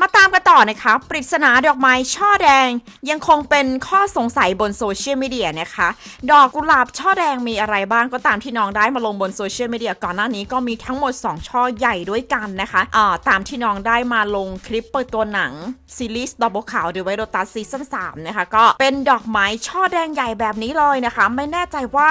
มาตามกันต่อนะคะปริศนาดอกไม้ช่อแดงยังคงเป็นข้อสงสัยบนโซเชียลมีเดียนะคะ ดอกกุหลาบช่อแดงมีอะไรบ้างก็ตามที่น้องได้มาลงบนโซเชียลมีเดียก่อนหน้านี้ก็มีทั้งหมด 2 ช่อใหญ่ด้วยกันนะคะอ่าตามที่น้องได้มาลงคลิปเปิดตัวหนัง ซีรีส์ดับเบิลขาวดูไว้โรตัสซีซั่น3นะคะ ก็เป็นดอกไม้ช่อแดงใหญ่แบบนี้เลยนะคะ ไม่แน่ใจว่า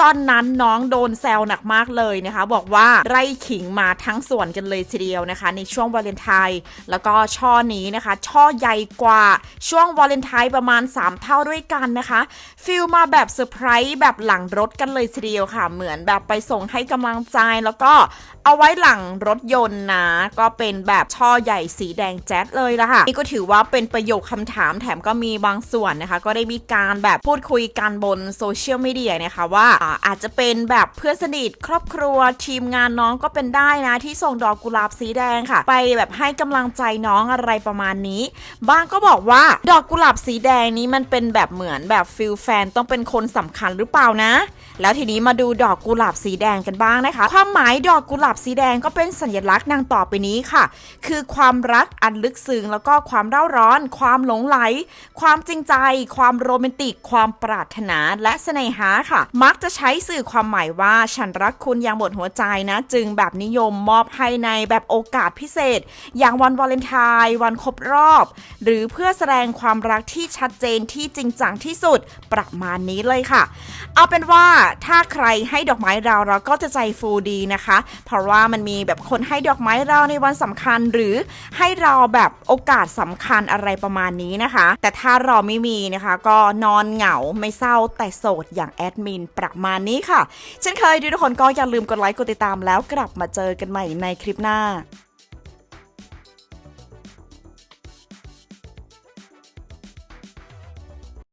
ตอนนั้นน้องโดนแซวหนักมากเลยนะคะ บอกว่าไร่ขิงมาทั้งสวนกันเลยทีเดียวนะคะ ในช่วงวาเลนไทน์แล้วก็ช่อนี้นะคะ ช่อใหญ่กว่าช่วงวาเลนไทน์ประมาณ 3 เท่าด้วยกันนะคะฟิลมาแบบเซอร์ไพรส์แบบหลังรถกันเลยทีเดียวค่ะ เหมือนแบบไปส่งให้กำลังใจแล้วก็เอาไว้หลังรถยนต์นะ ก็เป็นแบบช่อใหญ่สีแดงแจ๊ดเลยละค่ะนี่ก็ถือว่าเป็นประโยคคำถามแถมก็มีบางส่วนนะคะ ก็ได้มีการแบบพูดคุยกันบนโซเชียลมีเดียนะคะว่าอ่าอาจจะเป็นแบบเพื่อนสนิทครอบครัวทีมงานน้องก็เป็นได้นะ ที่ส่งดอกกุหลาบสีแดงค่ะ ไปแบบให้กำลังใจน้องอะอะไรประมาณนี้ บ้างก็บอกว่าดอกกุหลาบสีแดงนี้มันเป็นแบบเหมือนแบบฟิลแฟนต้องเป็นคนสำคัญหรือเปล่านะ แล้วทีนี้มาดูดอกกุหลาบสีแดงกันบ้างนะคะ ความหมายดอกกุหลาบสีแดงก็เป็นสัญลักษณ์ดังต่อไปนี้ค่ะ คือความรักอันลึกซึ้งแล้วก็ความเร่าร้อน ความหลงไหล ความจริงใจ ความโรแมนติก ความปรารถนาและเสน่หาค่ะ มักจะใช้สื่อความหมายว่าฉันรักคุณอย่างหมดหัวใจนะ จึงแบบนิยมมอบให้ในแบบโอกาสพิเศษ อย่างวันวาเลนไทน์วันครบรอบ หรือเพื่อแสดงความรักที่ชัดเจนที่จริงจังที่สุดประมาณนี้เลยค่ะ เอาเป็นว่าถ้าใครให้ดอกไม้เราเราก็จะใจฟูดีนะคะ เพราะว่ามันมีแบบคนให้ดอกไม้เราในวันสำคัญ หรือให้เราแบบโอกาสสำคัญอะไรประมาณนี้นะคะ แต่ถ้าเราไม่มีนะคะ ก็นอนเหงาไม่เศร้าแต่โสดอย่างแอดมินประมาณนี้ค่ะเช่นเคยทุกคนก็อย่าลืมกดไลค์กดติดตามแล้วกลับมาเจอกันใหม่ในคลิปหน้า